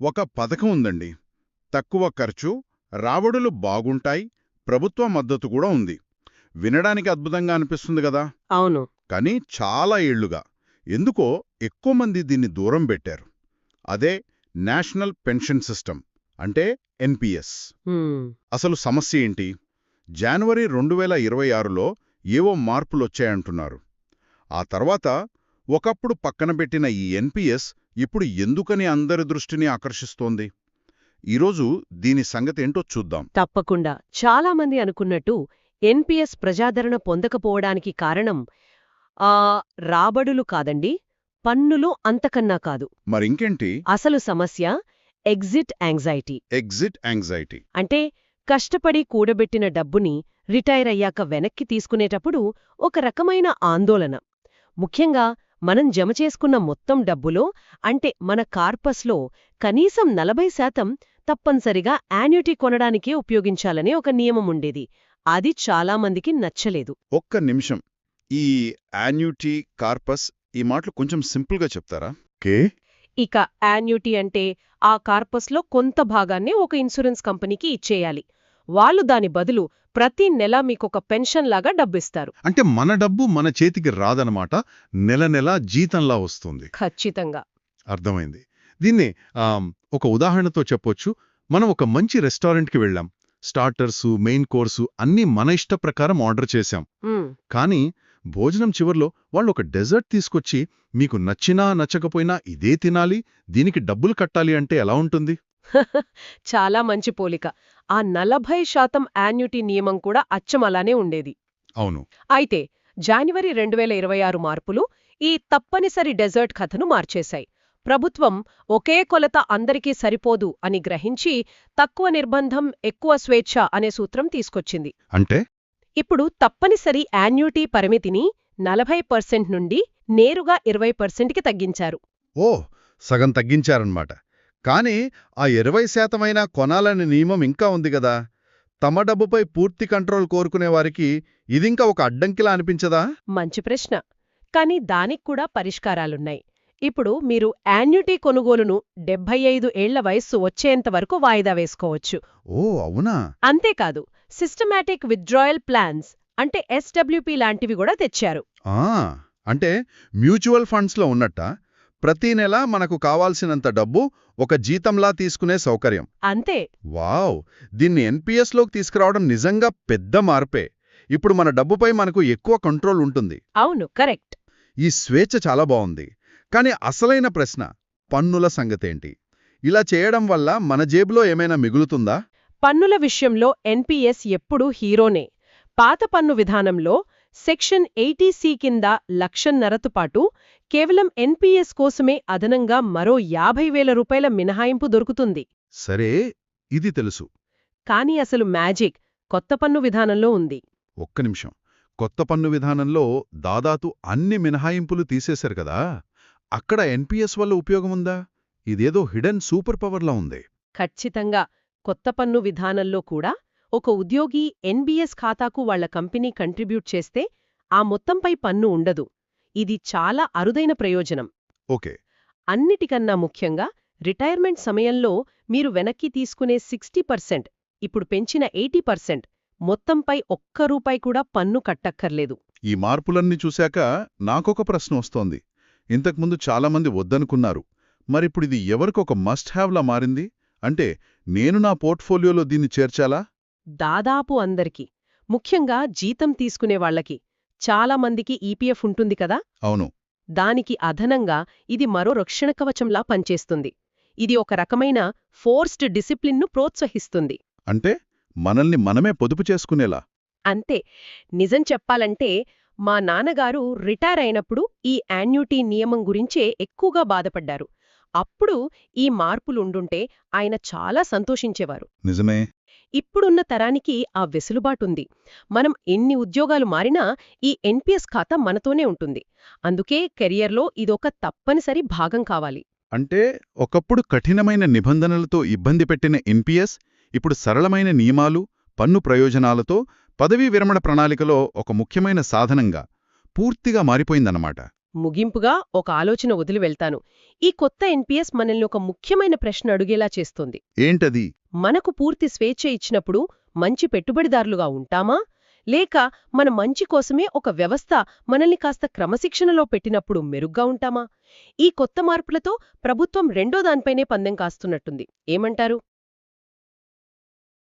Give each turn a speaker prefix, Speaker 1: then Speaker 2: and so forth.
Speaker 1: ఒక పథకం ఉందండి. తక్కువ ఖర్చు రాబడులు బాగుంటాయి ప్రభుత్వ మద్దతు కూడా ఉంది. వినడానికి అద్భుతంగా అనిపిస్తుంది కదా?
Speaker 2: అవును.
Speaker 1: కానీ చాలా ఏళ్ళుగా. ఎందుకో ఎక్కువ మంది దీన్ని దూరం పెట్టారు. అదే నేషనల్ పెన్షన్ సిస్టమ్ అంటే ఎన్పిఎస్ అసలు సమస్య ఏంటి? జనవరి రెండు వేల ఇరవై ఆరులో ఏవో మార్పులొచ్చాయంటున్నారు. ఆ తర్వాత ఒకప్పుడు పక్కన పెట్టిన ఈ ఎన్పిఎస్ ఇప్పుడు ఎందుకని అందరి దృష్టిని ఆకర్షిస్తోంది? ఈరోజు దీని సంగతేంటో చూద్దాం.
Speaker 2: తప్పకుండా. చాలా మంది అనుకున్నట్టు ఎన్పిఎస్ ప్రజాదరణ పొందకపోవడానికి కారణం ఆ రాబడులు కాదండి పన్నులు అంతకన్నా కాదు.
Speaker 1: మరింకేంటి?
Speaker 2: అసలు సమస్య ఎగ్జిట్ యాంగ్జైటీ.
Speaker 1: Exit anxiety.
Speaker 2: అంటే కష్టపడి కూడబెట్టిన డబ్బుని రిటైర్ అయ్యాక వెనక్కి తీసుకునేటప్పుడు ఒక రకమైన ఆందోళన. ముఖ్యంగా మనం జమ చేసుకున్న మొత్తం డబ్బులో అంటే మన కార్పస్లో కనీసం నలభై శాతం తప్పనిసరిగా యాన్యుటీ కొనడానికే ఉపయోగించాలనే ఒక నియమం ఉండేది. అది చాలామందికి నచ్చలేదు.
Speaker 1: ఒక్క నిమిషం. ఈ యాన్యుటీ కార్పస్ ఈ మాటలు కొంచెం సింపుల్గా చెప్తారా? కే
Speaker 2: ఇక యాన్యుటీ అంటే ఆ కార్పస్లో కొంత భాగాన్ని ఒక ఇన్సూరెన్స్ కంపెనీకి ఇచ్చేయాలి. వాళ్ళు దాని బదులు ప్రతి నెల మీకొక పెన్షన్ లాగా డబ్బిస్తారు.
Speaker 3: అంటే మన డబ్బు మన చేతికి రాదనమాట నెల నెల జీతంలా వస్తుంది.
Speaker 2: ఖచ్చితంగా.
Speaker 3: అర్థమైంది. దీన్ని ఒక ఉదాహరణతో చెప్పొచ్చు. మనం ఒక మంచి రెస్టారెంట్కి వెళ్ళాం. స్టార్టర్సు మెయిన్ కోర్సు అన్నీ మన ఇష్ట ప్రకారం ఆర్డర్ చేశాం. కానీ భోజనం చివర్లో వాళ్ళు ఒక డెజర్ట్ తీసుకొచ్చి మీకు నచ్చినా నచ్చకపోయినా ఇదే తినాలి దీనికి డబ్బులు కట్టాలి అంటే ఎలా ఉంటుంది?
Speaker 2: చాలా మంచి పోలిక. ఆ నలభై శాతం యాన్యుటీ నియమం కూడా అచ్చం అలానే ఉండేది.
Speaker 3: అవును.
Speaker 2: అయితే జాన్వరి రెండు వేల ఇరవై ఆరు మార్పులు ఈ తప్పనిసరి డెజర్ట్ కథను మార్చేశాయి. ప్రభుత్వం ఒకే కొలత అందరికీ సరిపోదు అని గ్రహించి తక్కువ నిర్బంధం ఎక్కువ స్వేచ్ఛ అనే సూత్రం తీసుకొచ్చింది.
Speaker 3: అంటే?
Speaker 2: ఇప్పుడు తప్పనిసరి యాన్యుటీ పరిమితిని నలభై పర్సెంట్ నుండి నేరుగా ఇరవై పర్సెంట్కి తగ్గించారు.
Speaker 1: ఓ! సగం తగ్గించారన్నమాట. కానీ ఆ ఇరవై శాతమైనా కొనాలనే నియమం ఇంకా ఉంది కదా తమ డబ్బుపై పూర్తి కంట్రోల్ కోరుకునే వారికి ఇదింకా ఒక అడ్డంకిలా అనిపించదా?
Speaker 2: మంచి ప్రశ్న. కానీ దానికి కూడా పరిష్కారాలున్నాయి. ఇప్పుడు మీరు యాన్యుటీ కొనుగోలును డెబ్బై ఐదు ఏళ్ళ వయస్సు వచ్చేంత వరకు వాయిదా వేసుకోవచ్చు.
Speaker 1: ఓ అవునా?
Speaker 2: అంతేకాదు సిస్టమాటిక్ విత్డ్రాయల్ ప్లాన్స్ అంటే ఎస్డబ్ల్యూపీ లాంటివి కూడా తెచ్చారు.
Speaker 1: ఆ అంటే మ్యూచువల్ ఫండ్స్లో ఉన్నట్ట? ప్రతి నెల మనకు కావాల్సినంత డబ్బు ఒక జీతంలా తీసుకునే సౌకర్యం.
Speaker 2: అంతే.
Speaker 1: వావ్! దీన్ని ఎన్పిఎస్లోకి తీసుకురావడం నిజంగా పెద్ద మార్పే. ఇప్పుడు మన డబ్బుపై మనకు ఎక్కువ కంట్రోల్ ఉంటుంది.
Speaker 2: అవును కరెక్ట్.
Speaker 1: ఈ స్వేచ్ఛ చాలా బావుంది కానీ అసలైన ప్రశ్న పన్నుల సంగతేంటి? ఇలా చేయడం వల్ల మన జేబులో ఏమైనా మిగులుతుందా?
Speaker 2: పన్నుల విషయంలో ఎన్పిఎస్ ఎప్పుడూ హీరోనే. పాత పన్ను విధానంలో సెక్షన్ ఎయిటీసీ కింద లక్షన్నరతో పాటు కేవలం ఎన్పిఎస్ కోసమే అదనంగా మరో యాభై వేల రూపాయల మినహాయింపు దొరుకుతుంది.
Speaker 3: సరే ఇది తెలుసు.
Speaker 2: కానీ అసలు మ్యాజిక్ కొత్త పన్ను విధానంలో ఉంది.
Speaker 3: ఒక్క నిమిషం. కొత్త పన్ను విధానంలో దాదాపు అన్ని మినహాయింపులు తీసేశారు కదా. అక్కడ ఎన్పిఎస్ వల్ల ఉపయోగముందా ఇదేదో హిడెన్ సూపర్ పవర్లా ఉంది.
Speaker 2: ఖచ్చితంగా కొత్త పన్ను విధానంలో కూడా ఒక ఉద్యోగి ఎన్బిఎస్ ఖాతాకు వాళ్ళ కంపెనీ కంట్రిబ్యూట్ చేస్తే ఆ మొత్తంపై పన్ను ఉండదు. ఇది చాలా అరుదైన ప్రయోజనం.
Speaker 3: ఓకే.
Speaker 2: అన్నిటికన్నా ముఖ్యంగా రిటైర్మెంట్ సమయంలో మీరు వెనక్కి తీసుకునే సిక్స్టీ పర్సెంట్ ఇప్పుడు పెంచిన ఎయిటీ పర్సెంట్ మొత్తంపై ఒక్క రూపాయి కూడా పన్ను కట్టక్కర్లేదు.
Speaker 1: ఈ మార్పులన్నీ చూశాక నాకొక ప్రశ్న వస్తోంది. ఇంతకుముందు చాలామంది వద్దనుకున్నారు. మరిప్పుడిది ఎవరికొక మస్ట్ హ్యావ్లా మారింది? అంటే నేను నా పోర్ట్ఫోలియోలో దీన్ని చేర్చాలా?
Speaker 2: దాదాపు అందరికీ ముఖ్యంగా జీతం తీసుకునే వాళ్ళకి చాలా మందికి ఈపీఎఫ్ ఉంటుంది కదా?
Speaker 1: అవును.
Speaker 2: దానికి అదనంగా ఇది మరో రక్షణ కవచంలా పనిచేస్తుంది. ఇది ఒక రకమైన ఫోర్స్డ్ డిసిప్లిన్ను ప్రోత్సహిస్తుంది.
Speaker 1: అంటే మనల్ని మనమే పొదుపు చేసుకునేలా?
Speaker 2: అంతే. నిజం చెప్పాలంటే మా నాన్నగారు రిటైర్ అయినప్పుడు ఈ యాన్యుటీ నియమం గురించే ఎక్కువగా బాధపడ్డారు. అప్పుడు ఈ మార్పులుండుంటే ఆయన చాలా సంతోషించేవారు.
Speaker 1: నిజమే.
Speaker 2: ఇప్పుడున్న తరానికి ఆ వెసులుబాటుంది. మనం ఎన్ని ఉద్యోగాలు మారినా ఈ ఎన్పిఎస్ ఖాతా మనతోనే ఉంటుంది. అందుకే కెరియర్లో ఇదొక తప్పనిసరి భాగం కావాలి.
Speaker 1: అంటే ఒకప్పుడు కఠినమైన నిబంధనలతో ఇబ్బంది పెట్టిన ఎన్పిఎస్ ఇప్పుడు సరళమైన నియమాలు పన్ను ప్రయోజనాలతో పదవీ విరమణ ప్రణాళికలో ఒక ముఖ్యమైన సాధనంగా పూర్తిగా మారిపోయిందన్నమాట.
Speaker 2: ముగింపుగా ఒక ఆలోచన వదిలి వెళ్తాను. ఈ కొత్త ఎన్పీఎస్ మనల్ని ఒక ముఖ్యమైన ప్రశ్న అడుగేలా చేస్తోంది.
Speaker 3: ఏంటది?
Speaker 2: మనకు పూర్తి స్వేచ్ఛ ఇచ్చినప్పుడు మంచి పెట్టుబడిదారులుగా ఉంటామా? లేక మన మంచి కోసమే ఒక వ్యవస్థ మనల్ని కాస్త క్రమశిక్షణలో పెట్టినప్పుడు మెరుగ్గా ఉంటామా? ఈ కొత్త మార్పులతో ప్రభుత్వం రెండో దానిపైనే పందెం కాస్తున్నట్టుంది. ఏమంటారు?